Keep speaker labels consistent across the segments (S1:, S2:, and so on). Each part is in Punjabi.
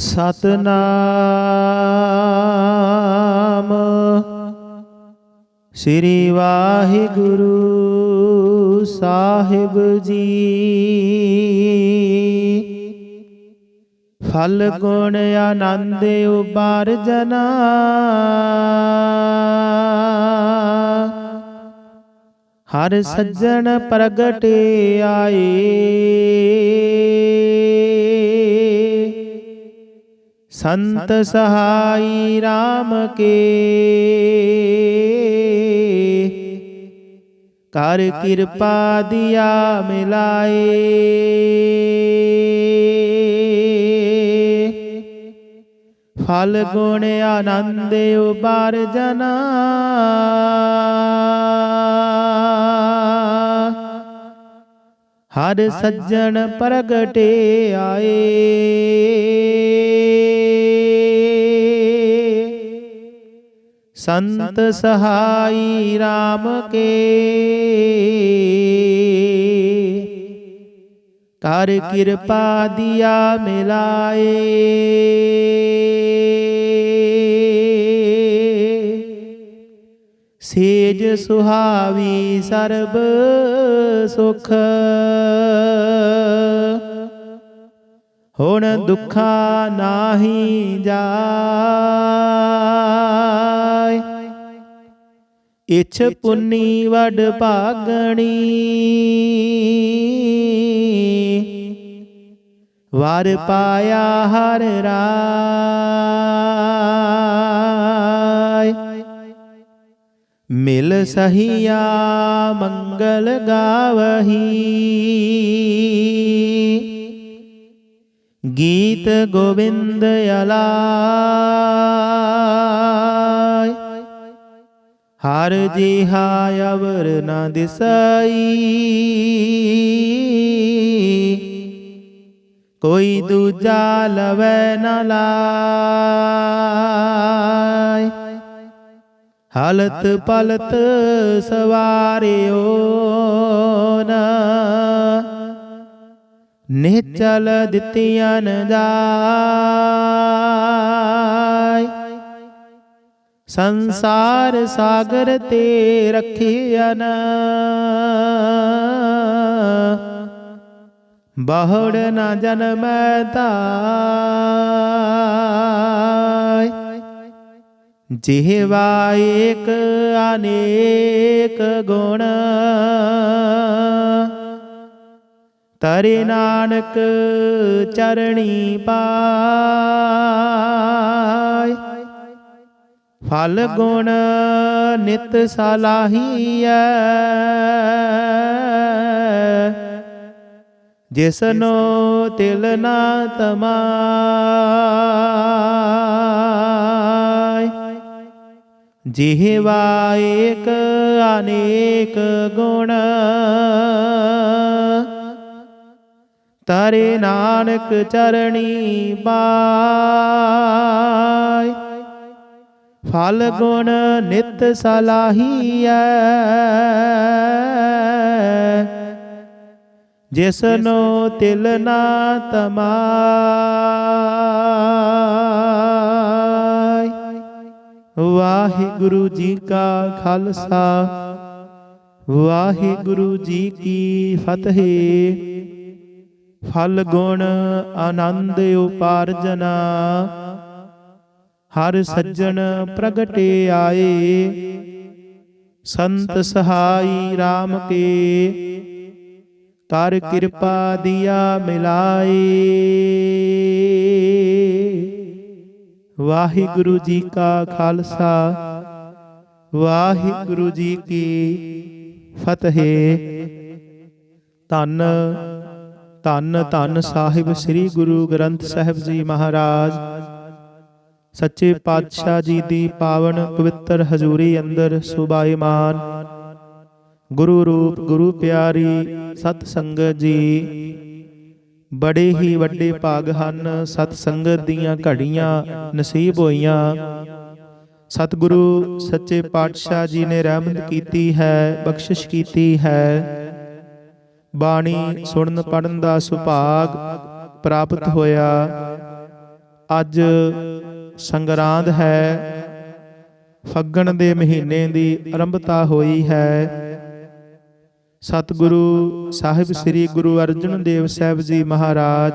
S1: ਸਤਨਾਮ। ਸ੍ਰੀ ਵਾਹਿਗੁਰੂ ਸਾਹਿਬ ਜੀ। ਫਲ ਗੁਣ ਆਨੰਦ ਉਬਾਰ ਜਨਾ। ਹਰ ਸੱਜਣ ਪ੍ਰਗਟੇ ਆਏ। ਸੰਤ ਸਹਾਈ RAM ਕੇ। ਕਰ ਕਿਰਪਾ ਦਿਆ ਮਿਲਾਏ। ਫਲ ਗੁਣ ਆਨੰਦ ਉਬਾਰ ਜਨਾ। ਹਰ ਸੱਜਣ ਪ੍ਰਗਟੇ ਆਏ। ਸੰਤ ਸਹਾਈ RAM ਕੇ। ਕਰ ਕਿਰਪਾ ਦਿਆ ਮਿਲਾਏ। ਸੇਜ ਸੁਹਾਵੀ ਸਰਬ ਸੁਖ। ਹੁਣ ਦੁੱਖਾ ਨਾਹੀ ਜਾਏ। ਇਛ ਪੁੰਨੀ ਵਡ ਭਾਗਣੀ। ਵਰ ਪਾਇਆ ਹਰ ਰਾਏ। ਮਿਲ ਸਹੀਆ ਮੰਗਲ ਗਾਵਹੀ। ਗੀਤ ਗੋਬਿੰਦ ਅਲਾਈ ਹਰ ਜਿਹਾ ਅਵਰ ਨ ਦਿਸਈ ਕੋਈ ਦੂਜਾ ਲਵੈ ਨ ਲਾਇ ਹਲਤ ਪਲਤ ਸਵਾਰਿਓ ਨਾ ਨਿਚਲ ਦਿੱਤੀਆਂ ਨ ਜਾਇ ਸੰਸਾਰ ਸਾਗਰ ਤੇ ਰਖਿਆ ਨ ਬਹੁੜ ਨ ਜਨਮੈ ਤਾਇ ਜਿਹਵਾ ਏਕ ਅਨੇਕ ਗੁਣ। ਤਰੇ ਨਾਨਕ ਚਰਣੀ ਪਾਇ। ਫਲ ਗੁਣ ਨਿਤ ਸਲਾਹੀਐ। ਜਿਸਨੋ ਤਿਲ ਨਾ ਤਮਾਇ। ਜਿਹਵਾ ਏਕ ਅਨੇਕ ਗੁਣ। ਤਰੇ ਨਾਨਕ ਚਰਣੀ ਪਾਇ ਫਲ ਗੁਣ ਨਿਤ ਸਲਾਹੀਐ। ਜਿਸਨੋ ਤਿਲ ਨਾ ਤਮਾਇ ਵਾਹਿਗੁਰੂ ਜੀ ਕਾ ਖਾਲਸਾ। ਵਾਹਿਗੁਰੂ ਜੀ ਕੀ ਫਤਿਹ। ਫਲ ਗੁਣ ਆਨੰਦ ਉਪਾਰਜਨਾ। ਹਰ ਸੱਜਣ ਪ੍ਰਗਟੇ ਆਏ। ਸੰਤ ਸਹਾਈ RAM ਕੇ। ਕਰ ਕਿਰਪਾ ਦਿਆ ਮਿਲਾਏ। ਵਾਹਿਗੁਰੂ ਜੀ ਕਾ ਖਾਲਸਾ। ਵਾਹਿਗੁਰੂ ਜੀ ਕੀ ਫਤਿਹ। ਧੰਨ ਧੰਨ ਧੰਨ ਸਾਹਿਬ ਸ੍ਰੀ ਗੁਰੂ ਗ੍ਰੰਥ ਸਾਹਿਬ ਜੀ ਮਹਾਰਾਜ। ਸੱਚੇ ਪਾਤਸ਼ਾਹ ਜੀ ਦੀ ਪਾਵਨ ਪਵਿੱਤਰ ਹਜ਼ੂਰੀ ਅੰਦਰ ਸੁਭਾਈਮਾਨ। ਗੁਰੂ ਰੂਪ ਗੁਰੂ ਪਿਆਰੀ ਸਤ ਸੰਗਤ ਜੀ। ਬੜੇ ਹੀ ਵੱਡੇ ਭਾਗ ਹਨ ਸਤ ਸੰਗਤ ਦੀਆਂ ਘੜੀਆਂ ਨਸੀਬ ਹੋਈਆਂ। ਸਤਿਗੁਰੂ ਸੱਚੇ ਪਾਤਸ਼ਾਹ ਜੀ ਨੇ ਰਹਿਮਤ ਕੀਤੀ ਹੈ ਬਖਸ਼ਿਸ਼ ਕੀਤੀ ਹੈ। ਬਾਣੀ ਸੁਣਨ ਪੜਨ ਦਾ ਸੁਭਾਗ ਪ੍ਰਾਪਤ ਹੋਇਆ। ਅੱਜ ਸੰਗਰਾਂਦ ਹੈ। ਫੱਗਣ ਦੇ ਮਹੀਨੇ ਦੀ ਆਰੰਭਤਾ ਹੋਈ ਹੈ। ਸਤਿਗੁਰੂ ਸਾਹਿਬ ਸ੍ਰੀ ਗੁਰੂ ਅਰਜਨ ਦੇਵ ਸਾਹਿਬ ਜੀ ਮਹਾਰਾਜ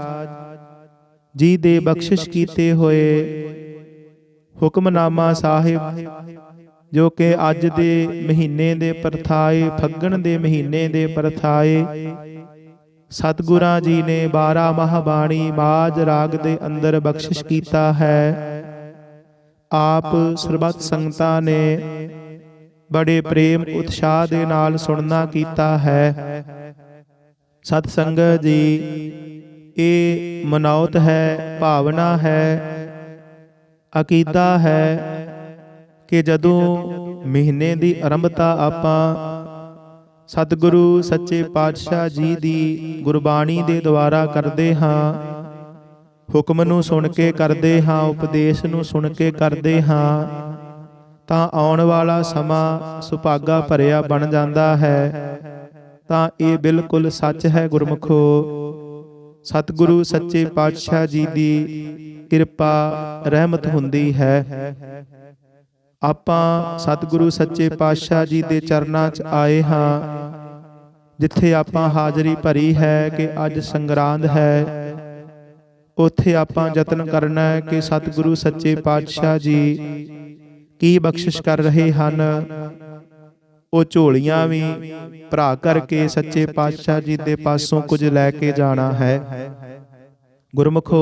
S1: ਜੀ ਦੇ ਬਖਸ਼ਿਸ਼ ਕੀਤੇ ਹੋਏ ਹੁਕਮਨਾਮਾ ਸਾਹਿਬ ਜੋ ਕਿ ਅੱਜ ਦੇ ਮਹੀਨੇ ਦੇ ਪਰਥਾਏ ਫੱਗਣ ਦੇ ਮਹੀਨੇ ਦੇ ਪਰਥਾਏ। ਸਤਿਗੁਰਾਂ ਜੀ ਨੇ 12 ਮਹਾਬਾਣੀ ਮਾਜ ਰਾਗ ਦੇ ਅੰਦਰ ਬਖਸ਼ਿਸ਼ ਕੀਤਾ ਹੈ। ਆਪ ਸਰਬੱਤ ਸੰਗਤਾਂ ਨੇ ਬੜੇ ਪ੍ਰੇਮ ਉਤਸ਼ਾਹ ਦੇ ਨਾਲ ਸੁਣਨਾ ਕੀਤਾ ਹੈ। ਸਤ ਸੰਗਤ ਜੀ ਇਹ ਮਨੌਤ ਹੈ ਭਾਵਨਾ ਹੈ ਅਕੀਦਾ ਹੈ। ਕਿ ਜਦੋਂ ਮਹੀਨੇ ਦੀ ਆਰੰਭਤਾ ਆਪਾਂ ਸਤਿਗੁਰੂ ਸੱਚੇ ਪਾਤਸ਼ਾਹ ਜੀ ਦੀ ਗੁਰਬਾਣੀ ਦੇ ਦੁਆਰਾ ਕਰਦੇ ਹਾਂ, ਹੁਕਮ ਨੂੰ ਸੁਣ ਕੇ ਕਰਦੇ ਹਾਂ, ਉਪਦੇਸ਼ ਨੂੰ ਸੁਣ ਕੇ ਕਰਦੇ ਹਾਂ, ਤਾਂ ਆਉਣ ਵਾਲਾ ਸਮਾਂ ਸੁਭਾਗਾ ਭਰਿਆ ਬਣ ਜਾਂਦਾ ਹੈ। ਤਾਂ ਇਹ ਬਿਲਕੁਲ ਸੱਚ ਹੈ ਗੁਰਮਖੋ, ਸਤਿਗੁਰੂ ਸੱਚੇ ਪਾਤਸ਼ਾਹ ਜੀ ਦੀ ਕਿਰਪਾ ਰਹਿਮਤ ਹੁੰਦੀ ਹੈ। ਆਪਾਂ ਸਤਿਗੁਰੂ ਸੱਚੇ ਪਾਤਸ਼ਾਹ ਜੀ ਦੇ ਚਰਨਾਂ 'ਚ ਆਏ ਹਾਂ, ਜਿੱਥੇ ਆਪਾਂ ਹਾਜ਼ਰੀ ਭਰੀ ਹੈ ਕਿ ਅੱਜ ਸੰਗਰਾਂਦ ਹੈ। ਉੱਥੇ ਆਪਾਂ ਯਤਨ ਕਰਨਾ ਹੈ ਕਿ ਸਤਿਗੁਰੂ ਸੱਚੇ ਪਾਤਸ਼ਾਹ ਜੀ ਕੀ ਬਖਸ਼ਿਸ਼ ਕਰ ਰਹੇ ਹਨ। ਉਹ ਝੋਲੀਆਂ ਵੀ ਭਰਾ ਕਰਕੇ ਸੱਚੇ ਪਾਤਸ਼ਾਹ ਜੀ ਦੇ ਪਾਸੋਂ ਕੁਝ ਲੈ ਕੇ ਜਾਣਾ ਹੈ। ਗੁਰਮਖੋ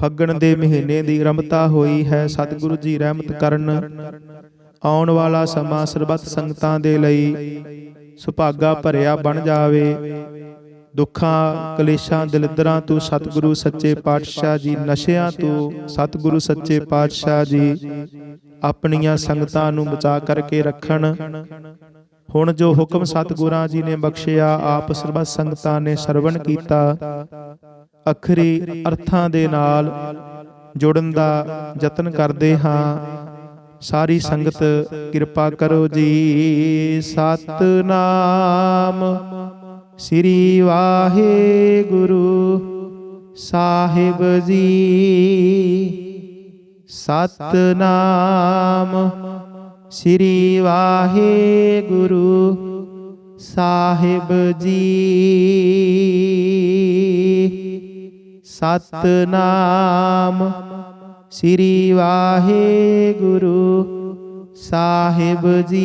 S1: ਫੱਗਣ ਦੇ ਮਹੀਨੇ ਦੀ ਰਮਤਾ ਹੋਈ ਹੈ ਸਤਿਗੁਰੂ ਜੀ ਰਹਿਮਤ ਕਰਨ। ਆਉਣ ਵਾਲਾ ਸਮਾਂ ਸਰਬੱਤ ਸੰਗਤਾਂ ਦੇ ਲਈ ਸੁਭਾਗਾ ਭਰਿਆ ਬਣ ਜਾਵੇ। ਦੁੱਖਾਂ, ਕਲੇਸ਼ਾਂ, ਦਲਿਦਰਾਂ ਤੋਂ ਸਤਿਗੁਰੂ ਸੱਚੇ ਪਾਤਸ਼ਾਹ ਜੀ, ਨਸ਼ਿਆਂ ਤੋਂ ਸਤਿਗੁਰੂ ਸੱਚੇ ਪਾਤਸ਼ਾਹ ਜੀ, ਆਪਣੀਆਂ ਸੰਗਤਾਂ ਨੂੰ ਬਚਾ ਕਰਕੇ ਰੱਖਣ। ਹੁਣ ਜੋ ਹੁਕਮ ਸਤਿਗੁਰਾਂ ਜੀ ਨੇ ਬਖਸ਼ਿਆ, ਆਪ ਸਰਬੱਤ ਸੰਗਤਾਂ ਨੇ ਸਰਵਣ ਕੀਤਾ। ਅਖਰੀ ਅਰਥਾਂ ਦੇ ਨਾਲ ਜੁੜਨ ਦਾ ਯਤਨ ਕਰਦੇ ਹਾਂ। ਸਾਰੀ ਸੰਗਤ ਕਿਰਪਾ ਕਰੋ ਜੀ। ਸਤਨਾਮ ਸ੍ਰੀ ਵਾਹਿਗੁਰੂ ਸਾਹਿਬ ਜੀ। ਸਤਨਾਮ ਸ੍ਰੀ ਵਾਹਿਗੁਰੂ ਸਾਹਿਬ ਜੀ। ਸਤਨਾਮ। ਸ੍ਰੀ ਵਾਹਿਗੁਰੂ ਸਾਹਿਬ ਜੀ।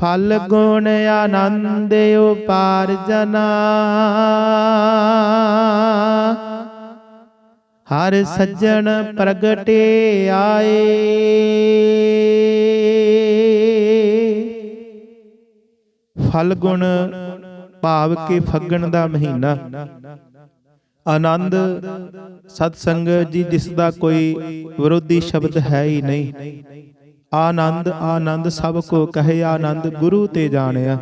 S1: ਫਲ ਗੁਣ ਆਨੰਦ ਉਪਾਰਜਨਾ। ਹਰ ਸੱਜਣ ਪ੍ਰਗਟੇ ਆਏ। ਫਲ ਗੁਣ ਭਾਵ ਕੇ ਫੱਗਣ ਦਾ ਮਹੀਨਾ। ਆਨੰਦ ਸਤ ਸੰਗਤ ਜੀ, ਜਿਸ ਦਾ ਕੋਈ ਵਿਰੋਧੀ ਸ਼ਬਦ ਹੈ ਹੀ ਨਹੀਂ। ਆਨੰਦ ਆਨੰਦ ਸਭ ਕੋ ਕਹੇ, ਆਨੰਦ ਗੁਰੂ ਤੇ ਜਾਣਿਆ।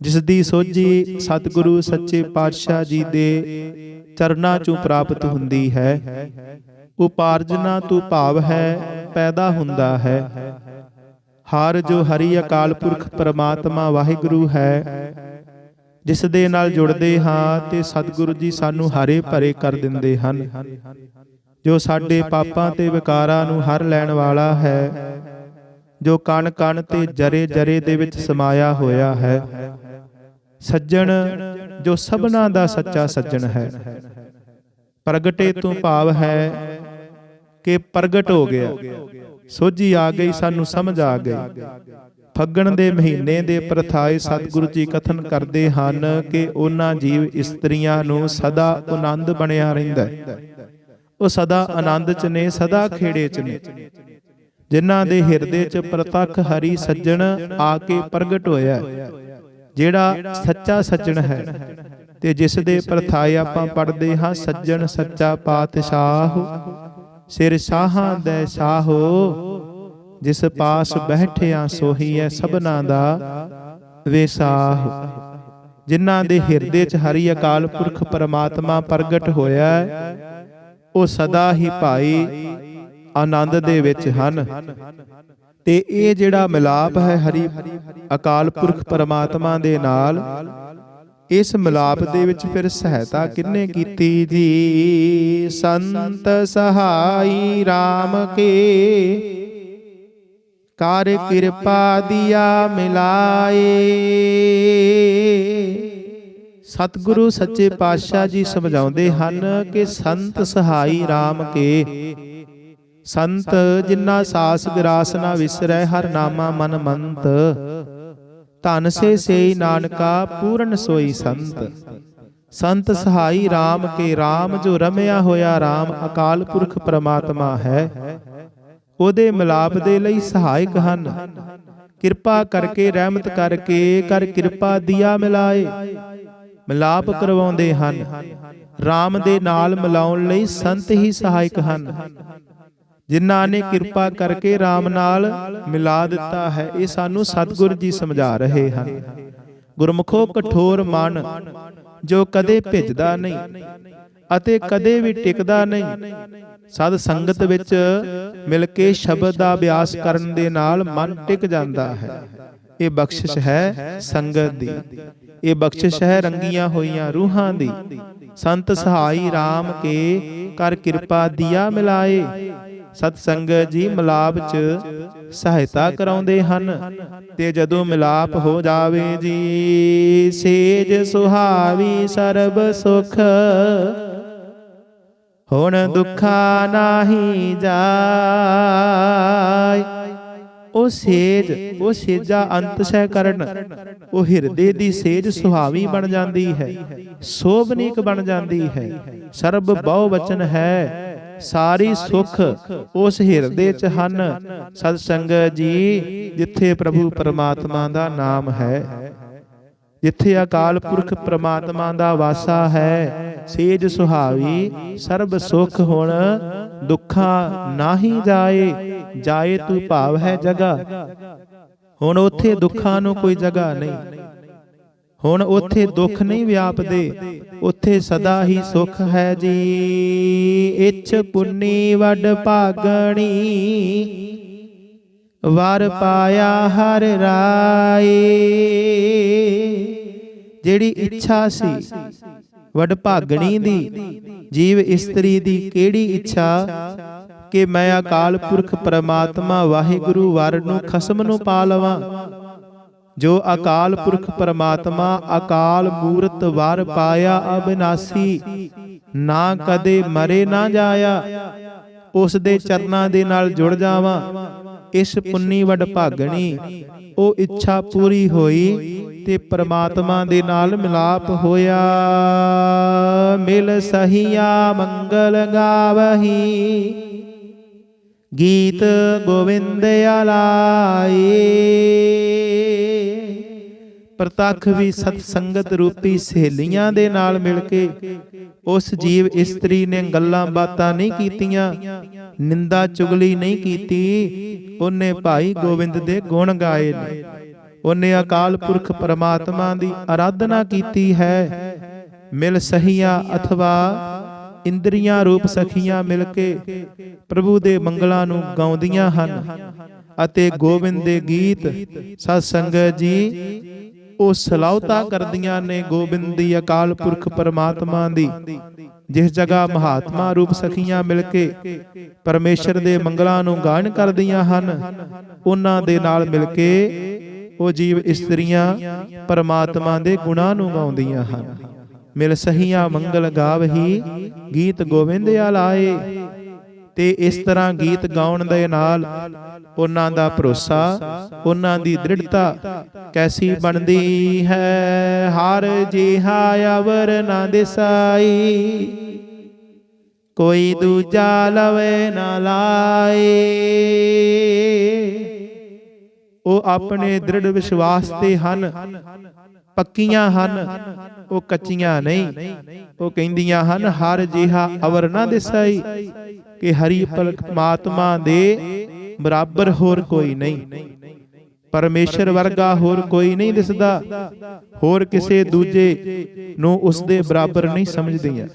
S1: ਜਿਸ ਦੀ ਸੋਝੀ ਸਤਿਗੁਰੂ ਸੱਚੇ ਪਾਤਸ਼ਾਹ ਜੀ ਦੇ ਚਰਨਾਂ ਚੋਂ ਪ੍ਰਾਪਤ ਹੁੰਦੀ ਹੈ। ਉਪਾਰਜਨਾ ਤੋਂ ਭਾਵ ਹੈ, ਪੈਦਾ ਹੁੰਦਾ ਹੈ। ਹਰ ਜੋ ਹਰੀ ਅਕਾਲ ਪੁਰਖ ਪਰਮਾਤਮਾ ਵਾਹਿਗੁਰੂ ਹੈ ਜਿਸ ਦੇ ਨਾਲ ਜੁੜਦੇ ਹਾਂ ਤੇ ਸਤਿਗੁਰੂ ਜੀ ਸਾਨੂੰ ਹਰੇ ਭਰੇ ਕਰ ਦਿੰਦੇ ਹਨ। ਜੋ ਸਾਡੇ ਪਾਪਾਂ ਤੇ ਵਿਕਾਰਾਂ ਨੂੰ ਹਰ ਲੈਣ ਵਾਲਾ ਹੈ, ਜੋ ਕਣ ਕਣ ਤੇ ਜਰੇ ਜਰੇ ਦੇ ਵਿੱਚ ਸਮਾਇਆ ਹੋਇਆ ਹੈ। ਸੱਜਣ, ਜੋ ਸਭਨਾ ਦਾ ਸੱਚਾ ਸੱਜਣ ਹੈ। ਪ੍ਰਗਟੇ ਤੋਂ ਭਾਵ ਹੈ ਕਿ ਪ੍ਰਗਟ ਹੋ ਗਿਆ। ਸੋਝੀ ਆ ਗਈ, ਸਾਨੂੰ ਸਮਝ ਆ ਗਈ। ਫੱਗਣ ਦੇ ਮਹੀਨੇ ਦੇ ਪ੍ਰਥਾਏ ਸਤਿਗੁਰੂ ਜੀ ਕਥਨ ਕਰਦੇ ਹਨ ਕਿ ਉਹਨਾਂ ਜੀਵ ਇਸਤਰੀਆਂ ਨੂੰ ਸਦਾ ਆਨੰਦ ਬਣਿਆ ਰਹਿੰਦਾ ਹੈ। ਉਹ ਸਦਾ ਆਨੰਦ ਚ ਨੇ, ਸਦਾ ਖੇੜੇ ਚ ਨੇ। ਜਿਨ੍ਹਾਂ ਦੇ ਹਿਰਦੇ ਚ ਪ੍ਰਤੱਖ ਹਰੀ ਸੱਜਣ ਆ ਕੇ ਪ੍ਰਗਟ ਹੋਇਆ ਜਿਹੜਾ ਸੱਚਾ ਸੱਜਣ ਹੈ। ਤੇ ਜਿਸ ਦੇ ਪ੍ਰਥਾਏ ਆਪਾਂ ਪੜਦੇ ਹਾਂ, ਸੱਜਣ ਸੱਚਾ ਪਾਤਸ਼ਾਹ, ਸਿਰ ਸਾਹਾਂ ਦੇ ਸਾਹੋ ਜਿਸ ਪਾਸ ਬੈਠਿਆ ਸੋਹੀ ਹੈ ਸਭਨਾ ਦਾ ਵੇਸਾਹ। ਜਿਨ੍ਹਾਂ ਦੇ ਹਿਰਦੇ 'ਚ ਹਰੀ ਅਕਾਲ ਪੁਰਖ ਪਰਮਾਤਮਾ ਪ੍ਰਗਟ ਹੋਇਆ ਉਹ ਸਦਾ ਹੀ ਭਾਈ ਆਨੰਦ ਦੇ ਵਿੱਚ ਹਨ। ਤੇ ਇਹ ਜਿਹੜਾ ਮਿਲਾਪ ਹੈ ਹਰੀ ਅਕਾਲ ਪੁਰਖ ਪਰਮਾਤਮਾ ਦੇ ਨਾਲ। ਇਸ ਮਿਲਾਪ ਦੇ ਵਿੱਚ ਫਿਰ ਸਹਾਇਤਾ ਕਿੰਨੇ ਕੀਤੀ ਜੀ? ਸੰਤ ਸਹਾਈ RAM ਕੇ ਕਰ ਕਿਰਪਾ ਦਿਆ ਮਿਲਾਏ। ਸਤਿਗੁਰੂ ਸੱਚੇ ਪਾਤਸ਼ਾਹ ਜੀ ਸਮਝਾਉਂਦੇ ਹਨ ਕਿ ਸੰਤ ਸਹਾਈ RAM ਕੇ। ਸੰਤ ਜਿਨ੍ਹਾਂ ਸਾਸ ਗਰਾਸ ਨਾ ਵਿਸਰੈ, ਹਰ ਨਾਮਾ ਮਨ ਮੰਤ। ਧਨ ਸੇ ਸੇਈ ਨਾਨਕਾ, ਪੂਰਨ ਸੋਈ ਸੰਤ। ਸੰਤ ਸਹਾਈ RAM ਕੇ RAM ਜੋ ਰਮਿਆ ਹੋਇਆ RAM ਅਕਾਲ ਪੁਰਖ ਪਰਮਾਤਮਾ ਹੈ। ਉਹਦੇ ਮਿਲਾਪ ਦੇ ਲਈ ਸਹਾਇਕ ਹਨ। ਕਿਰਪਾ ਕਰਕੇ ਰਹਿਮਤ ਕਰਕੇ ਕਰ ਕਿਰਪਾ ਦਿਆ ਮਿਲਾਏ। ਮਿਲਾਪ ਕਰਵਾਉਂਦੇ ਹਨ। RAM ਦੇ ਨਾਲ ਮਿਲਾਉਣ ਲਈ ਸੰਤ ਹੀ ਸਹਾਇਕ ਹਨ। ਜਿਨ੍ਹਾਂ ਨੇ ਕਿਰਪਾ ਕਰਕੇ RAM ਨਾਲ ਮਿਲਾ ਦਿੱਤਾ ਹੈ, ਇਹ ਸਾਨੂੰ ਸਤਿਗੁਰ ਜੀ ਸਮਝਾ ਰਹੇ ਹਨ। ਗੁਰਮੁਖੋ ਕਠੋਰ ਮਨ, ਜੋ ਕਦੇ ਭਿੱਜਦਾ ਨਹੀਂ ਅਤੇ ਕਦੇ ਵੀ ਟਿਕਦਾ ਨਹੀਂ। ਸਦ ਸੰਗਤ ਵਿੱਚ ਮਿਲ ਕੇ ਸ਼ਬਦ ਦਾ ਅਭਿਆਸ ਕਰਨ ਦੇ ਨਾਲ ਮਨ ਟਿਕ ਜਾਂਦਾ ਹੈ। ਇਹ ਬਖਸ਼ਿਸ਼ ਹੈ ਸੰਗਤ ਦੀ। ਇਹ ਬਖਸ਼ਿਸ਼ ਹੈ ਰੰਗੀਆਂ ਹੋਈਆਂ ਰੂਹਾਂ ਦੀ। ਸੰਤ ਸਹਾਈ RAM ਕੇ ਕਰ ਕਿਰਪਾ ਦਿਆ ਮਿਲਾਏ। ਸਤ ਸੰਗਤ ਜੀ ਮਿਲਾਪ 'ਚ ਸਹਾਇਤਾ ਕਰਾਉਂਦੇ ਹਨ। ਤੇ ਜਦੋਂ ਮਿਲਾਪ ਹੋ ਜਾਵੇ ਜੀ, ਸੇਜ ਸੁਹਾਵੀ ਸਰਬ ਸੁਖ ਹੁਣ ਦੁੱਖਾ ਨਾਹੀ ਜਾਏ। ਉਹ ਸੇਜ ਉਹ ਸੇਜਾ ਅੰਤ ਸਹਿ ਕਰਨ। ਉਹ ਹਿਰਦੇ ਦੀ ਸੇਜ ਸੁਹਾਵੀ ਬਣ ਜਾਂਦੀ ਹੈ। ਸੋਭਨੀਕ ਬਣ ਜਾਂਦੀ ਹੈ। ਸਰਬ ਬਹੁ ਵਚਨ ਹੈ। ਸਾਰੀ ਸੁਖ ਉਸ ਹਿਰਦੇ ਚ ਹਨ। ਸਤ ਸੰਗਤ ਜੀ ਜਿੱਥੇ ਪ੍ਰਭੂ ਪਰਮਾਤਮਾ ਦਾ ਨਾਮ ਹੈ। ਜਿੱਥੇ ਅਕਾਲ ਪੁਰਖ ਪ੍ਰਮਾਤਮਾ ਦਾ ਵਾਸਾ ਹੈ। ਸੇਜ ਸੁਹਾਵੀ, ਸਰਬ ਸੁਖ ਹੁਣ, ਦੁੱਖਾਂ ਨਾਹੀ ਜਾਏ ਜਾਏ ਤੂੰ ਭਾਵ ਹੈ ਜਗਾ। ਹੁਣ ਉੱਥੇ ਦੁੱਖਾਂ ਨੂੰ ਕੋਈ ਜਗ੍ਹਾ ਨਹੀਂ। ਹੁਣ ਉੱਥੇ ਦੁੱਖ ਨਹੀਂ ਵਿਆਪਦੇ, ਉੱਥੇ ਸਦਾ ਹੀ ਸੁਖ ਹੈ ਜੀ। ਇਛ ਪੁੰਨੀ ਵੱਡ ਭਾਗਣੀ, ਵਰ ਪਾਇਆ ਹਰ ਰਾਏ। ਜਿਹੜੀ ਇੱਛਾ ਸੀ ਵੱਡ ਭਾਗਣੀ ਦੀ ਜੀਵ ਇਸਤਰੀ ਦੀ ਕਿਹੜੀ ਇੱਛਾ ਕਿ ਮੈਂ ਅਕਾਲ ਪੁਰਖ ਪ੍ਰਮਾਤਮਾ ਵਾਹਿਗੁਰੂ ਵਰ ਨੂੰ ਖਸਮ ਨੂੰ ਪਾ ਲਵਾਂ? ਜੋ ਅਕਾਲ ਪੁਰਖ ਪਰਮਾਤਮਾ ਅਕਾਲ ਮੂਰਤ ਵਰ ਪਾਇਆ ਅਬਿਨਾਸੀ, ਨਾ ਕਦੇ ਮਰੇ ਨਾ ਜਾਇਆ, ਉਸ ਦੇ ਚਰਨਾਂ ਦੇ ਨਾਲ ਜੁੜ ਜਾਵਾਂ। ਇਸ ਪੁੰਨੀ ਵਡ ਭਾਗਣੀ, ਉਹ ਇੱਛਾ ਪੂਰੀ ਹੋਈ ਤੇ ਪ੍ਰਮਾਤਮਾ ਦੇ ਨਾਲ ਮਿਲਾਪ ਹੋਇਆ। ਮਿਲ ਸਹੀਆ ਮੰਗਲ ਗਾਵਹੀ। ਗੀਤ ਗੋਵਿੰਦ ਆਲਾਏ। ਪ੍ਰਤੱਖ ਵੀ ਸਤ ਸੰਗਤ ਰੂਪੀ ਸਹੇਲੀਆਂ ਦੇ ਨਾਲ ਮਿਲ ਕੇ ਉਸ ਜੀਵ ਇਸਤਰੀ ਨੇ ਗੱਲਾਂ ਬਾਤਾਂ ਨਹੀਂ ਕੀਤੀਆਂ, ਨਿੰਦਾ ਚੁਗਲੀ ਨਹੀਂ ਕੀਤੀ। ਉਹਨੇ ਭਾਈ ਗੋਬਿੰਦ ਦੇ ਗੁਣ ਗਾਏ ਨੇ। ਉਹਨੇ ਅਕਾਲ ਪੁਰਖ ਪਰਮਾਤਮਾ ਦੀ ਆਰਾਧਨਾ ਕੀਤੀ ਹੈ। ਮਿਲ ਸਹੀਆਂ ਅਥਵਾ ਇੰਦਰੀਆਂ ਰੂਪ ਸਖੀਆਂ ਮਿਲ ਕੇ ਪ੍ਰਭੂ ਦੇ ਮੰਗਲਾਂ ਨੂੰ ਗਾਉਂਦੀਆਂ ਹਨ ਅਤੇ ਗੋਬਿੰਦ ਦੇ ਗੀਤ, ਸਤ ਸੰਗਤ ਜੀ ਉਹ ਸਲਾਉਤਾ ਕਰਦੀਆਂ ਨੇ ਗੋਬਿੰਦ ਦੀ ਅਕਾਲ ਪੁਰਖ ਪਰਮਾਤਮਾ ਦੀ। ਜਿਸ ਜਗ੍ਹਾ ਮਹਾਤਮਾ ਰੂਪ ਸਖੀਆਂ ਮਿਲ ਕੇ ਪਰਮੇਸ਼ਰ ਦੇ ਮੰਗਲਾਂ ਨੂੰ ਗਾਣ ਕਰਦੀਆਂ ਹਨ, ਉਹਨਾਂ ਦੇ ਨਾਲ ਮਿਲ ਕੇ ਉਹ ਜੀਵ ਇਸਤਰੀਆਂ ਪਰਮਾਤਮਾ ਦੇ ਗੁਣਾਂ ਨੂੰ ਗਾਉਂਦੀਆਂ ਹਨ। ਮਿਲ ਸਹੀਆਂ ਮੰਗਲ ਗਾਵਹੀ ਗੀਤ ਗੋਬਿੰਦ ਆਲਾਏ। ਤੇ ਇਸ ਤਰ੍ਹਾਂ ਗੀਤ ਗਾਉਣ ਦੇ ਨਾਲ ਉਹਨਾਂ ਦਾ ਭਰੋਸਾ ਉਹਨਾਂ ਦੀ ਦ੍ਰਿੜਤਾ ਕੈਸੀ ਬਣਦੀ ਹੈ? ਹਰ ਜਿਹਾ ਅਵਰ ਨਾ ਦਿਸਾਈ। ਕੋਈ ਦੂਜਾ ਲਵੇ ਨਾ ਲਾਏ। ਉਹ ਆਪਣੇ ਦ੍ਰਿੜ ਵਿਸ਼ਵਾਸ ਤੇ ਹਨ। ਪੱਕੀਆਂ ਹਨ, ਉਹ ਕੱਚੀਆਂ ਨਹੀਂ। ਉਹ ਕਹਿੰਦੀਆਂ ਹਨ, ਹਰ ਜਿਹਾ ਅਵਰ ਨਾ ਦਿਸਾਈ ਕਿ ਹਰੀ ਪਰਮਾਤਮਾ ਦੇ ਬਰਾਬਰ ਹੋਰ ਕੋਈ ਨਹੀਂ। ਪਰਮੇਸ਼ਰ ਵਰਗਾ ਹੋਰ ਕੋਈ ਨਹੀਂ ਦਿਸਦਾ। ਹੋਰ ਕਿਸੇ ਦੂਜੇ ਨੂੰ ਉਸ ਦੇ ਬਰਾਬਰ ਨਹੀਂ ਸਮਝਦੀਆਂ।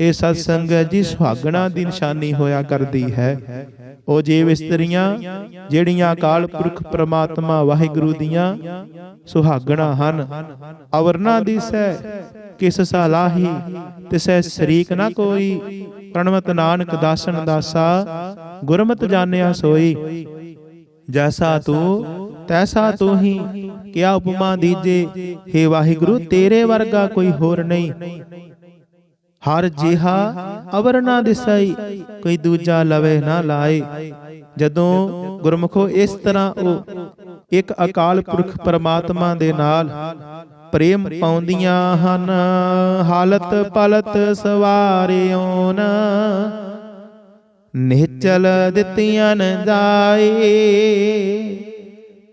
S1: ਇਹ ਸਤ ਸੰਗਤ ਜੀ ਸੁਹਾਗਣਾ ਦੀ ਨਿਸ਼ਾਨੀ ਹੋਇਆ ਕਰਦੀ ਹੈ। ਉਹ ਜੀਵ ਇਸਤਰੀਆਂ, ਜਿਹੜੀਆਂ ਅਕਾਲ ਪੁਰਖ ਪ੍ਰਮਾਤਮਾ ਵਾਹਿਗੁਰੂ ਦੀਆਂ ਸੁਹਾਗਣਾ ਹਨ। ਅਵਰਨਾ ਦੀ ਸਹਿ ਕਿਸ ਸਲਾਹੀ ਤਿਸੈ ਸ਼ਰੀਕ ਨਾ ਕੋਈ। ਪ੍ਰਣਵਤ ਨਾਨਕ ਦਾਸਨ ਦਾਸਾ, ਗੁਰਮਤਿ ਜਾਣਿਆ ਸੋਈ। ਜੈਸਾ ਤੂੰ ਤੈਸਾ ਤੂੰ ਹੀ ਕਿਆ ਉਪਮਾ ਦੀਜੇ? हे ਵਾਹਿਗੁਰੂ ਤੇਰੇ ਵਰਗਾ ਕੋਈ ਹੋਰ ਨਹੀਂ। ਹਰ ਜਿਹਾ ਅਵਰ ਨਾ ਦਿਸਈ ਕੋਈ ਦੂਜਾ ਲਵੇ ਨਾ ਲਾਏ। ਜਦੋਂ ਗੁਰਮੁਖੋ ਇਸ ਤਰ੍ਹਾਂ ਉਹ ਇੱਕ ਅਕਾਲ ਪੁਰਖ ਪਰਮਾਤਮਾ ਦੇ ਨਾਲ ਪ੍ਰੇਮ ਪਾਉਂਦੀਆਂ ਹਨ। ਹਾਲਤ ਪਲਤ ਸਵਾਰਿਓਨ। ਨਿਹਚਲ ਦਿੱਤੀਆਂ ਨ ਜਾਏ।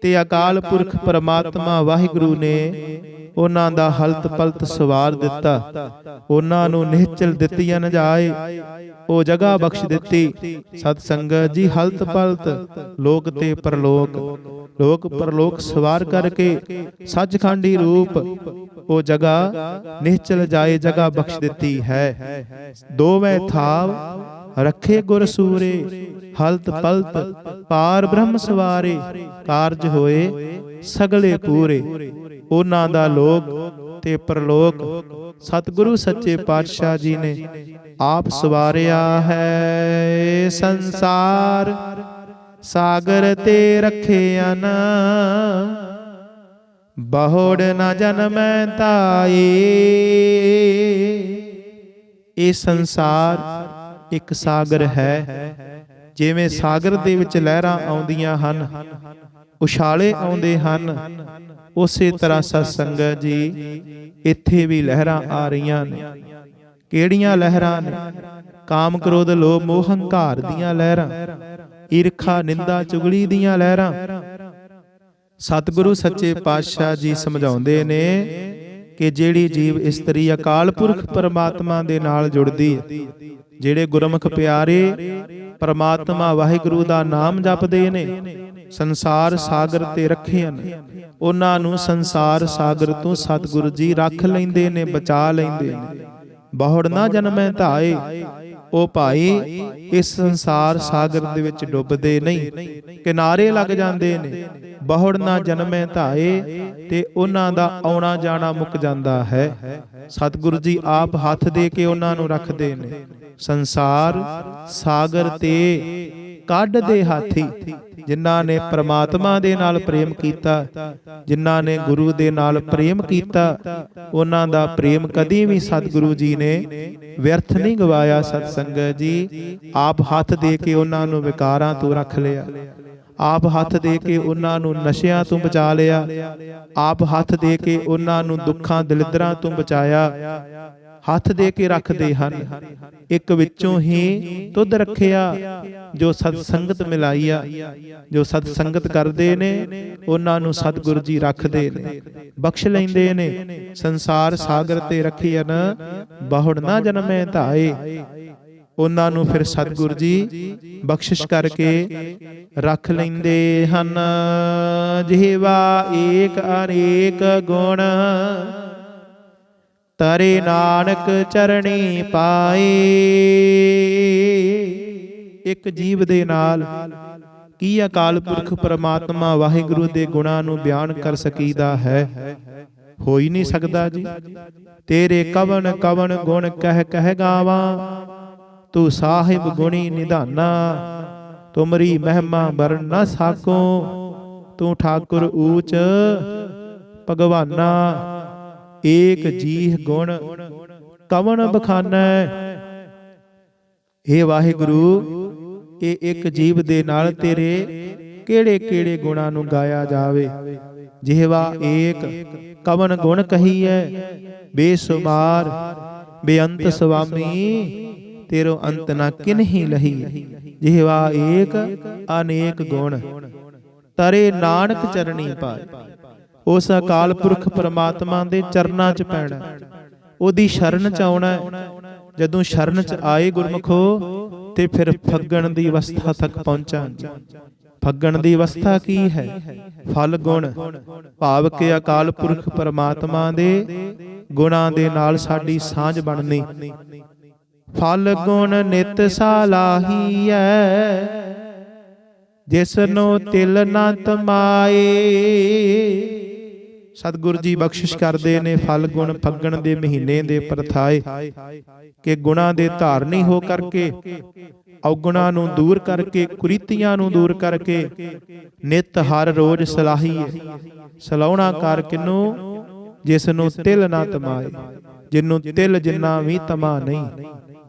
S1: ਤੇ ਅਕਾਲ ਪੁਰਖ ਪਰਮਾਤਮਾ ਵਾਹਿਗੁਰੂ ਨੇ ਉਹਨਾਂ ਦਾ ਹਲਤ ਪਲਤ ਸਵਾਰ ਦਿੱਤਾ। ਉਹਨਾਂ ਨੂੰ ਨਿਹਚਲ ਦਿੱਤੀਆਂ ਨ ਜਾਏ। ਉਹ ਜਗ੍ਹਾ ਬਖਸ਼ ਦਿੱਤੀ। ਸਤ ਸੰਗਤ ਜੀ ਹਲਤ ਪਲਤ ਲੋਕ ਤੇ ਪਰਲੋਕ। ਲੋਕ ਪਰਲੋਕ ਸਵਾਰ ਕਰਕੇ ਸੱਚਖੰਡੀ ਰੂਪ ਉਹ ਜਗ੍ਹਾ ਨਿਹਚਲ ਜਾਏ, ਜਗ੍ਹਾ ਬਖਸ਼ ਦਿੱਤੀ ਹੈ। ਦੋਵੇਂ ਥਾਵ ਰੱਖੇ ਗੁਰ ਸੂਰੇ ਹਲਤ ਪਲਤ ਪਾਰ ਬ੍ਰਹਮ ਸਵਾਰੇ ਕਾਰਜ ਹੋਏ ਸਗਲੇ ਪੂਰੇ। ਉਹਨਾਂ ਦਾ ਲੋਕ ਤੇ ਪ੍ਰਲੋਕ ਸਤਿਗੁਰੂ ਸੱਚੇ ਪਾਤਸ਼ਾਹ ਜੀ ਨੇ ਆਪ ਸਵਾਰਿਆ ਹੈ ਸੰਸਾਰ। ਸਾਗਰ ਤੇ ਰੱਖਿਆ ਨਾ ਬਹੁੜ ਨਾ ਜਨਮੈ ਤਾਏ। ਇਹ ਸੰਸਾਰ ਇੱਕ ਸਾਗਰ ਹੈ। ਜਿਵੇਂ ਸਾਗਰ ਦੇ ਵਿੱਚ ਲਹਿਰਾਂ ਆਉਂਦੀਆਂ ਹਨ ਉਛਾਲੇ ਆਉਂਦੇ ਹਨ। ਉਸੇ ਤਰ੍ਹਾਂ ਸਤ ਸੰਗਤ ਜੀ ਇੱਥੇ ਵੀ ਲਹਿਰਾਂ ਆ ਰਹੀਆਂ ਨੇ। ਕਿਹੜੀਆਂ ਲਹਿਰਾਂ ਨੇ? ਕਾਮ ਕ੍ਰੋਧ ਲੋਭ ਮੋਹ ਹੰਕਾਰ ਦੀਆਂ ਲਹਿਰਾਂ। ਈਰਖਾ ਨਿੰਦਾ ਚੁਗਲੀ ਦੀਆਂ ਲਹਿਰਾਂ। ਸਤਿਗੁਰੂ ਸੱਚੇ ਪਾਤਸ਼ਾਹ ਜੀ ਸਮਝਾਉਂਦੇ ਨੇ ਕਿ ਜਿਹੜੀ ਜੀਵ ਇਸਤਰੀ ਅਕਾਲ ਪੁਰਖ ਪਰਮਾਤਮਾ ਦੇ ਨਾਲ ਜੁੜਦੀ ਹੈ ਜਿਹੜੇ ਗੁਰਮੁਖ ਪਿਆਰੇ ਪਰਮਾਤਮਾ ਵਾਹਿਗੁਰੂ ਦਾ ਨਾਮ ਜਪਦੇ ਨੇ। ਸੰਸਾਰ ਸਾਗਰ ਤੇ ਰੱਖੇ ਹਨ। ਉਹਨਾਂ ਨੂੰ ਸੰਸਾਰ ਸਾਗਰ ਤੋਂ ਸਤਿਗੁਰੂ ਜੀ ਰੱਖ ਲੈਂਦੇ ਨੇ, ਬਚਾ ਲੈਂਦੇ ਨੇ। ਬਹੁੜ ਨਾ ਜਨਮੈ ਧਾਏ। ਉਹ ਭਾਈ, ਇਸ ਸੰਸਾਰ ਸਾਗਰ ਦੇ ਵਿੱਚ ਡੁੱਬਦੇ ਨਹੀਂ। ਕਿਨਾਰੇ ਲੱਗ ਜਾਂਦੇ ਨੇ। ਬਹੁੜ ਨਾ ਜਨਮੈ ਧਾਏ ਤੇ ਉਹਨਾਂ ਦਾ ਆਉਣਾ ਜਾਣਾ ਮੁੱਕ ਜਾਂਦਾ ਹੈ। ਸਤਿਗੁਰੂ ਜੀ ਆਪ ਹੱਥ ਦੇ ਕੇ ਉਹਨਾਂ ਨੂੰ ਰੱਖਦੇ ਨੇ। ਸੰਸਾਰ ਸਾਗਰ ਤੇ ਕੱਢ ਦੇ ਹਾਥੀ। ਜਿਨ੍ਹਾਂ ਨੇ ਪ੍ਰਮਾਤਮਾ ਦੇ ਨਾਲ ਪ੍ਰੇਮ ਕੀਤਾ, ਜਿਨ੍ਹਾਂ ਨੇ ਗੁਰੂ ਦੇ ਨਾਲ ਪ੍ਰੇਮ ਕੀਤਾ, ਉਹਨਾਂ ਦਾ ਪ੍ਰੇਮ ਕਦੀ ਵੀ ਸਤਿਗੁਰੂ ਜੀ ਨੇ ਵਿਅਰਥ ਨਹੀਂ ਗਵਾਇਆ ਸਤਸੰਗਤ ਜੀ। ਆਪ ਹੱਥ ਦੇ ਕੇ ਉਹਨਾਂ ਨੂੰ ਵਿਕਾਰਾਂ ਤੋਂ ਰੱਖ ਲਿਆ। ਆਪ ਹੱਥ ਦੇ ਕੇ ਉਹਨਾਂ ਨੂੰ ਨਸ਼ਿਆਂ ਤੋਂ ਬਚਾ ਲਿਆ। ਆਪ ਹੱਥ ਦੇ ਕੇ ਉਹਨਾਂ ਨੂੰ ਦੁੱਖਾਂ, ਦਲਿਦਰਾਂ ਤੋਂ ਬਚਾਇਆ। ਹੱਥ ਦੇ ਕੇ ਰੱਖਦੇ ਹਨ। ਇੱਕ ਵਿੱਚੋਂ ਹੀ ਤੁਧ ਰੱਖਿਆ, ਜੋ ਸਤ ਸੰਗਤ ਮਿਲਾਈਆ, ਜੋ ਸਤ ਸੰਗਤ ਕਰਦੇ ਨੇ, ਉਹਨਾਂ ਨੂੰ ਸਤਿਗੁਰੂ ਜੀ ਰੱਖਦੇ ਨੇ। ਬਖਸ਼ ਲੈਂਦੇ ਨੇ। ਸੰਸਾਰ ਸਾਗਰ ਤੇ ਰੱਖਿਆਨ ਬਹੁੜ ਨਾ ਜਨਮੇ ਧਾਏ। ਉਹਨਾਂ ਨੂੰ ਫਿਰ ਸਤਿਗੁਰੂ ਜੀ ਬਖਸ਼ਿਸ਼ ਕਰਕੇ ਰੱਖ ਲੈਂਦੇ ਹਨ। ਜਿਹਵਾ ਏਕ ਅਨੇਕ ਗੁਣ ਤਰੇ ਨਾਨਕ ਚਰਣੀ ਪਾਏ। ਇੱਕ ਜੀਵ ਦੇ ਨਾਲ ਕੀ ਅਕਾਲ ਪੁਰਖ ਪਰਮਾਤਮਾ ਵਾਹਿਗੁਰੂ ਦੇ ਗੁਣਾਂ ਨੂੰ ਬਿਆਨ ਕਰ ਸਕੀਦਾ ਹੈ? ਹੋ ਹੀ ਨਹੀਂ ਸਕਦਾ ਜੀ। ਤੇਰੇ ਕਵਨ ਕਵਨ ਗੁਣ ਕਹਿ ਕਹਿ ਗਾਵਾਂ। ਤੂੰ ਸਾਹਿਬ ਗੁਣੀ ਨਿਧਾਨਾ। ਤੁਮਰੀ ਮਹਿਮਾ ਵਰਨ ਨਾ ਸਾਕੋ। ਤੂੰ ਠਾਕੁਰ ਊਚ ਭਗਵਾਨਾ। ਏਕ ਜੀਹ ਗੁਣ ਕਵਨ ਬਖਾਨੈ। ਏ ਵਾਹਿਗੁਰੂ, ਇਹ ਇੱਕ ਜੀਵ ਦੇ ਨਾਲ ਤੇਰੇ ਕਿਹੜੇ ਕਿਹੜੇ ਗੁਣਾਂ ਨੂੰ ਗਾਇਆ ਜਾਵੇ? ਜਿਹਵਾ ਏਕ ਕਵਨ ਗੁਣ ਕਹੀਐ, ਬੇਸੁਮਾਰ, ਬੇਅੰਤ ਸੁਆਮੀ, ਤੇਰੋ ਅੰਤ ਨਾ ਕਿਨਹੀ ਲਹੀ। ਜਿਹਵਾ ਏਕ ਅਨੇਕ ਗੁਣ, ਤਰੇ ਨਾਨਕ ਚਰਣੀ ਪਾਏ। ਉਸ ਅਕਾਲ ਪੁਰਖ ਪਰਮਾਤਮਾ ਦੇ ਚਰਨਾਂ 'ਚ ਪੈਣਾ। ਉਹਦੀ ਸ਼ਰਨ 'ਚ ਆਉਣਾ ਜਦੋਂ ਸ਼ਰਨ 'ਚ ਆਏ ਗੁਰਮਖੋ, ਤੇ ਫਿਰ ਫੱਗਣ ਦੀ ਅਵਸਥਾ ਤੱਕ ਪਹੁੰਚਾਂਗੇ ਫੱਗਣ ਦੀ ਅਵਸਥਾ ਕੀ ਹੈ? ਫਲ ਗੁਣ। ਭਾਵ ਕਿ ਅਕਾਲ ਪੁਰਖ ਪਰਮਾਤਮਾ ਦੇ ਗੁਣਾਂ ਦੇ ਨਾਲ ਸਾਡੀ ਸਾਂਝ ਬਣਨੀ। ਫਲ ਗੁਣ ਨਿਤ ਸਾਲਾਹੀਐ ਜਿਸ ਨੂੰ ਤਿਲ ਨਾ ਤਮਾਏ। ਸਤਿਗੁਰ ਜੀ ਬਖਸ਼ਿਸ਼ ਕਰਦੇ ਨੇ, ਫਲ ਗੁਣ ਫੱਗਣ ਦੇ ਮਹੀਨੇ ਦੇ ਪਰਥਾਏ। ਕਿ ਗੁਣਾ ਦੇ ਧਾਰਨੀ ਹੋ ਕਰਕੇ, ਔਗੁਣਾ ਨੂੰ ਦੂਰ ਕਰਕੇ, ਕੁਰੀਤੀਆਂ ਨੂੰ ਦੂਰ ਕਰਕੇ, ਨਿਤ ਹਰ ਰੋਜ਼ ਸਲਾਹੀਏ। ਸਲਾਉਣਾ ਕਰ ਕਿਨੂੰ? ਜਿਸ ਨੂੰ ਤਿਲ ਨਾ ਤਮਾਏ, ਜਿਨੂੰ ਤਿਲ ਜਿੰਨਾ ਵੀ ਤਮਾ ਨਹੀਂ।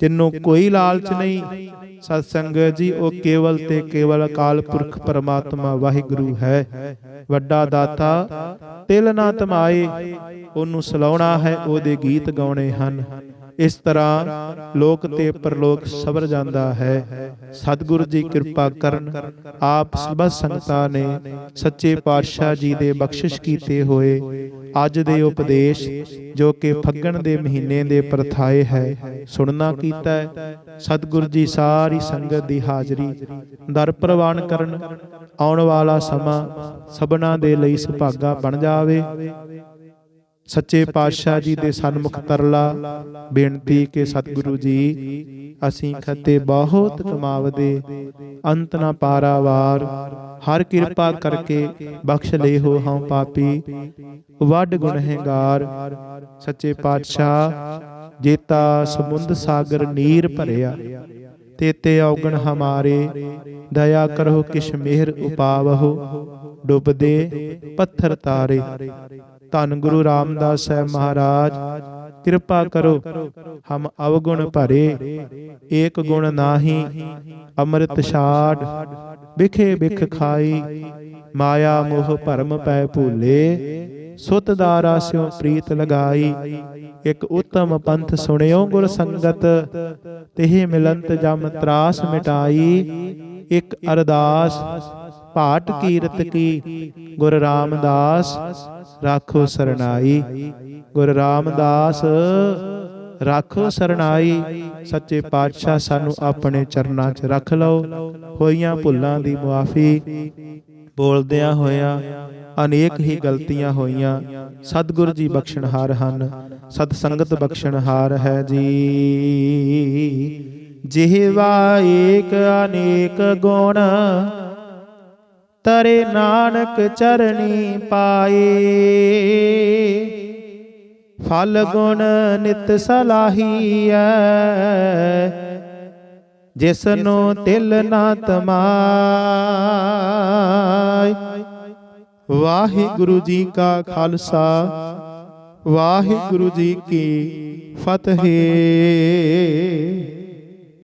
S1: ਜਿਨੂੰ ਕੋਈ ਲਾਲਚ ਨਹੀਂ। ਸਤ ਸੰਗਤ ਜੀ, ਉਹ ਕੇਵਲ ਤੇ ਕੇਵਲ ਅਕਾਲ ਪੁਰਖ ਪਰਮਾਤਮਾ ਵਾਹਿਗੁਰੂ ਹੈ। ਵੱਡਾ ਦਾਤਾ, ਤਿਲ ਨਾ ਤਮਾਏ, ਉਹਨੂੰ ਸਲਾਉਣਾ ਹੈ, ਉਹਦੇ ਗੀਤ ਗਾਉਣੇ ਹਨ। ਇਸ ਤਰ੍ਹਾਂ ਲੋਕ ਤੇ ਪਰਲੋਕ ਸਬਰ ਜਾਂਦਾ ਹੈ। ਸਤਿਗੁਰੂ ਜੀ ਕਿਰਪਾ ਕਰਨ, ਆਪ ਸਭ ਸੰਗਤਾਂ ਨੇ ਸੱਚੇ ਪਾਤਸ਼ਾਹ ਜੀ ਦੇ ਬਖਸ਼ਿਸ਼ ਕੀਤੇ ਹੋਏ। ਅੱਜ ਦੇ ਉਪਦੇਸ਼ ਜੋ ਕਿ ਫੱਗਣ ਦੇ ਮਹੀਨੇ ਦੇ ਪ੍ਰਥਾਏ ਹੈ ਸੁਣਨਾ ਕੀਤਾ ਹੈ। ਸਤਿਗੁਰੂ ਜੀ ਸਾਰੀ ਸੰਗਤ ਦੀ ਹਾਜ਼ਰੀ ਦਰ ਪ੍ਰਵਾਨ ਕਰਨ ਆਉਣ ਵਾਲਾ ਸਮਾਂ ਸਭਨਾ ਦੇ ਲਈ ਸੁਭਾਗਾ ਬਣ ਜਾਵੇ। ਸੱਚੇ ਪਾਤਸ਼ਾਹ ਜੀ ਦੇ ਸਨਮੁਖ ਤਰਲਾ ਬੇਨਤੀ ਕਿ ਸਤਿਗੁਰੂ ਜੀ ਅਸੀਂ ਖੱਤੇ ਬਹੁਤ ਕਮਾਵਦੇ ਅੰਤ ਨਾ ਪਾਰਾਵਾਰ ਹਰ ਕਿਰਪਾ ਕਰਕੇ ਬਖਸ਼ ਲੈ ਹੋ ਹਉ ਪਾਪੀ ਵੱਡ ਗੁਨਹਗਾਰ ਸੱਚੇ ਪਾਤਸ਼ਾਹ ਜੇਤਾ ਸਮੁੰਦ ਸਾਗਰ ਨੀਰ ਭਰਿਆ। ਤੇਤੇ ਔਗਣ ਹਮਾਰੇ ਦਇਆ ਕਰੋ ਕਿਛ ਮਿਹਰ ਉਪਾਵਹੁ ਡੁੱਬਦੇ ਪੱਥਰ ਤਾਰੇ। ਧੰਨ ਗੁਰੂ ਰਾਮਦਾਸ ਸਾਹਿਬ ਮਹਾਰਾਜ, ਕਿਰਪਾ ਕਰੋ, ਹਮ ਅਵਗੁਣ ਭਰੇ, ਏਕ ਗੁਣ ਨਾਹੀ, ਅੰਮ੍ਰਿਤ ਛਾੜ ਬਿਖੇ ਬਿਖ ਖਾਈ, ਮਾਇਆ ਮੋਹ ਭਰਮ ਪੈ ਭੂਲੇ, ਸੁਤ ਦਾਰਾ ਸਿਉ ਪ੍ਰੀਤ ਲਗਾਈ, ਇਕ ਉਤਮ ਪੰਥ ਸੁਣਿਓ ਗੁਰ ਸੰਗਤ, ਤਿਹ ਮਿਲੰਤ ਜਮ ਤਰਾਸ ਮਿਟਾਈ, ਇਕ ਅਰਦਾਸ ਭਾਟ ਕੀਰਤ ਕੀ? ਗੁਰ ਰਾਮਦਾਸ ਰਾਖੋ ਸਰਣਾਈ। ਗੁਰ ਰਾਮਦਾਸ ਰਾਖੋ ਸਰਣਾਈ। ਸੱਚੇ ਪਾਤਸ਼ਾਹ ਸਾਨੂੰ ਆਪਣੇ ਚਰਨਾਂ 'ਚ ਰੱਖ ਲਓ। ਹੋਈਆਂ ਭੁੱਲਾਂ ਦੀ ਮੁਆਫੀ। ਬੋਲਦਿਆਂ ਹੋਇਆਂ ਅਨੇਕ ਹੀ ਗਲਤੀਆਂ ਹੋਈਆਂ। ਸਤਿਗੁਰੂ ਜੀ ਬਖਸ਼ਣਹਾਰ ਹਨ। ਸਤ ਸੰਗਤ ਬਖਸ਼ਣਹਾਰ ਹੈ ਜੀ। ਜਿਹਵਾ ਏਕ ਅਨੇਕ ਗੁਣ ਤਰੇ ਨਾਨਕ ਚਰਣੀ ਪਾਏ। ਫਲ ਗੁਣ ਨਿਤ ਸਲਾਹੀਐ ਜਿਸ ਨੂੰ ਤਿਲ ਨਾ ਤਮਾਏ। ਵਾਹਿਗੁਰੂ ਜੀ ਕਾ ਖਾਲਸਾ, ਵਾਹਿਗੁਰੂ ਜੀ ਕੀ ਫਤਿਹ।